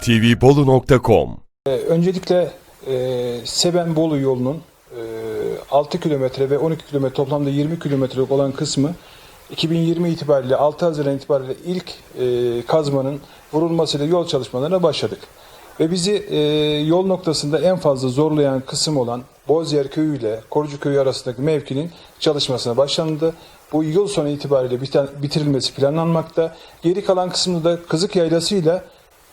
tvbolu.com Ee, Öncelikle e, Seben Bolu yolunun e, 6 kilometre ve 12 kilometre toplamda 20 kilometrelik olan kısmı 2020 itibariyle 6 Haziran itibariyle ilk e, kazmanın vurulmasıyla yol çalışmalarına başladık. Ve bizi e, yol noktasında en fazla zorlayan kısım olan Bozyer Köyü ile Korucu Köyü arasındaki mevkinin çalışmasına başlandı. Bu yıl sonu itibariyle biten- bitirilmesi planlanmakta. Geri kalan kısmında da Kızık Yaylası ile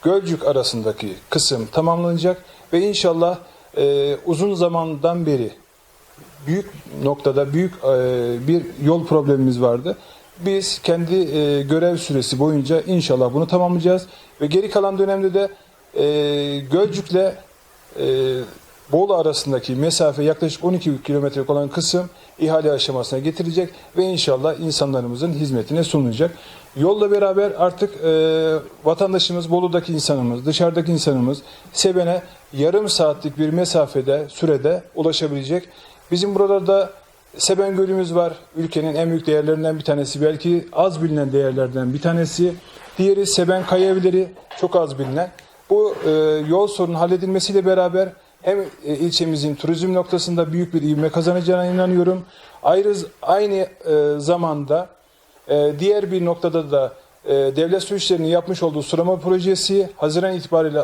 Gölcük arasındaki kısım tamamlanacak ve inşallah e, uzun zamandan beri büyük noktada büyük e, bir yol problemimiz vardı. Biz kendi e, görev süresi boyunca inşallah bunu tamamlayacağız ve geri kalan dönemde de e, Gölcük'le e, Bolu arasındaki mesafe yaklaşık 12 kilometrelik olan kısım ihale aşamasına getirecek ve inşallah insanlarımızın hizmetine sunulacak. Yolla beraber artık e, vatandaşımız, Bolu'daki insanımız, dışarıdaki insanımız Seben'e yarım saatlik bir mesafede, sürede ulaşabilecek. Bizim buralarda Seben Gölümüz var. Ülkenin en büyük değerlerinden bir tanesi. Belki az bilinen değerlerden bir tanesi. Diğeri Seben Kaya. Çok az bilinen. Bu e, yol sorunun halledilmesiyle beraber hem e, ilçemizin turizm noktasında büyük bir ivme kazanacağına inanıyorum. Ayrı aynı e, zamanda e, diğer bir noktada da devlet su işlerinin yapmış olduğu sulama projesi Haziran itibariyle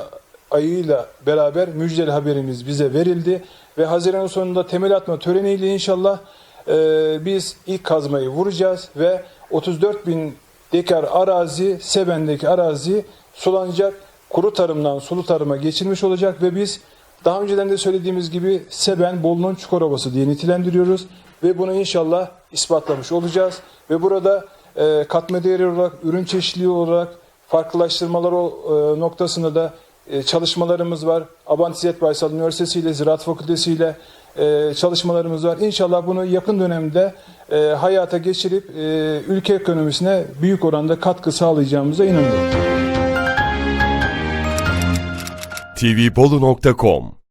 ayıyla beraber müjdeli haberimiz bize verildi ve Haziran sonunda temel atma töreniyle inşallah biz ilk kazmayı vuracağız ve 34 bin dekar arazi Seben'deki arazi sulanacak kuru tarımdan sulu tarıma geçilmiş olacak ve biz daha önceden de söylediğimiz gibi Seben Bolu'nun Çukurovası diye nitelendiriyoruz ve bunu inşallah ispatlamış olacağız ve burada e, katma değeri olarak, ürün çeşitliliği olarak farklılaştırmalar o, e, noktasında da e, çalışmalarımız var. Abant İzzet Baysal Üniversitesi ile Ziraat Fakültesi ile e, çalışmalarımız var. İnşallah bunu yakın dönemde e, hayata geçirip e, ülke ekonomisine büyük oranda katkı sağlayacağımıza inanıyorum. tvbolu.com